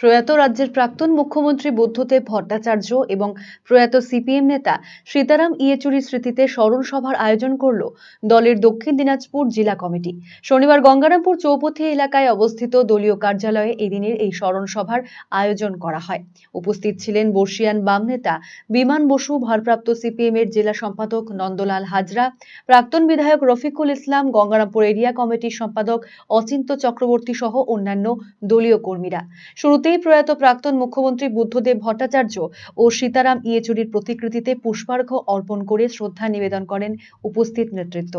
প্রয়াত রাজ্যের প্রাক্তন মুখ্যমন্ত্রী বুদ্ধদেব ভট্টাচার্য এবং প্রয়াত সিপিএম নেতা সীতারাম ইয়েচুরির স্মৃতিতে স্মরণ সভার আয়োজন করল দলের দক্ষিণ দিনাজপুর জেলা কমিটি। শনিবার গঙ্গারামপুর চৌপথি এলাকায় অবস্থিত দলীয় কার্যালয়ে এদিনের এই স্মরণ সভার আয়োজন করা হয়। উপস্থিত ছিলেন বর্ষিয়ান বাম নেতা বিমান বসু, ভারপ্রাপ্ত সিপিএম এর জেলা সম্পাদক নন্দলাল হাজরা, প্রাক্তন বিধায়ক রফিকুল ইসলাম, গঙ্গারামপুর এরিয়া কমিটির সম্পাদক অচিন্ত চক্রবর্তী সহ অন্যান্য দলীয় কর্মীরা। শুরুতেই প্রয়াত প্রাক্তন মুখ্যমন্ত্রী বুদ্ধদেব ভট্টাচার্য ও সীতারাম ইয়েচুরির প্রতিকৃতিতে পুষ্পার্ঘ্য অর্পণ করে শ্রদ্ধা নিবেদন করেন উপস্থিত নেতৃত্ব।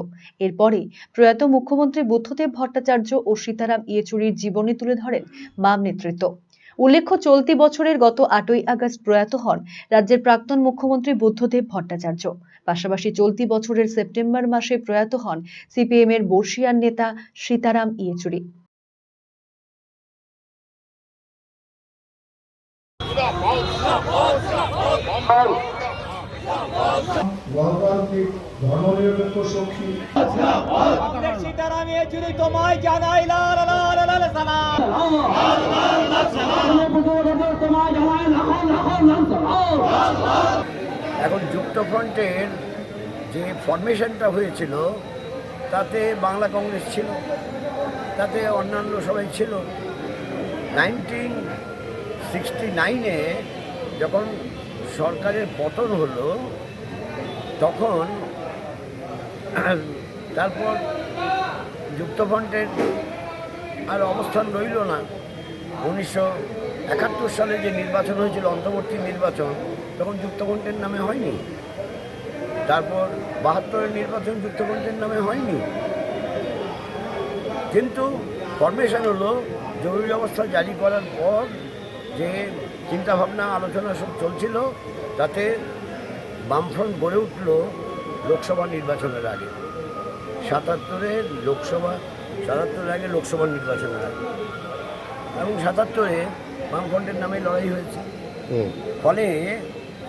এরপরেই প্রয়াত মুখ্যমন্ত্রী বুদ্ধদেব ভট্টাচার্য ও সীতারাম ইয়েচুরির জীবনী তুলে ধরেন বাম নেতৃত্ব। উল্লেখ্য, চলতি বছরের গত আটই আগস্ট প্রয়াত হন রাজ্যের প্রাক্তন মুখ্যমন্ত্রী বুদ্ধদেব ভট্টাচার্য। পাশাপাশি চলতি বছরের সেপ্টেম্বর মাসে প্রয়াত হন সিপিএম এর বর্ষিয়ান নেতা সীতারাম ইয়েচুরি। এখন যুক্তফ্রন্টের যে ফরমেশনটা হয়েছিল তাতে বাংলা কংগ্রেস ছিল তাতে অন্যান্য সবাই ছিল। নাইনটিন সিক্সটি নাইনে যখন সরকারের পতন হলো, তখন তারপর যুক্তফ্রন্টের আর অবস্থান রইল না। উনিশশো একাত্তর সালে যে নির্বাচন হয়েছিল, অন্তর্বর্তী নির্বাচন, তখন যুক্তফ্রন্টের নামে হয়নি। তারপর বাহাত্তরের নির্বাচন যুক্তফ্রন্টের নামে হয়নি। কিন্তু ফরমেশন হলো, জরুরি অবস্থা জারি করার পর যে চিন্তাভাবনা আলোচনা সব চলছিল তাতে বামফ্রন্ট গড়ে উঠল লোকসভা নির্বাচনের আগে। সাতাত্তরের লোকসভা সাতাত্তরের আগে লোকসভা নির্বাচনের আগে। এবং সাতাত্তরে বামফ্রন্টের নামে লড়াই হয়েছে। ফলে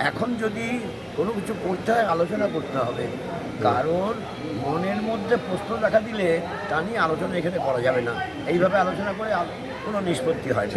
এখন যদি কোনো কিছু করতে হয় আলোচনা করতে হবে। কারণ মনের মধ্যে প্রশ্ন দেখা দিলে তা নিয়ে আলোচনা এখানে করা যাবে না। এইভাবে আলোচনা করে কোনো নিষ্পত্তি হয়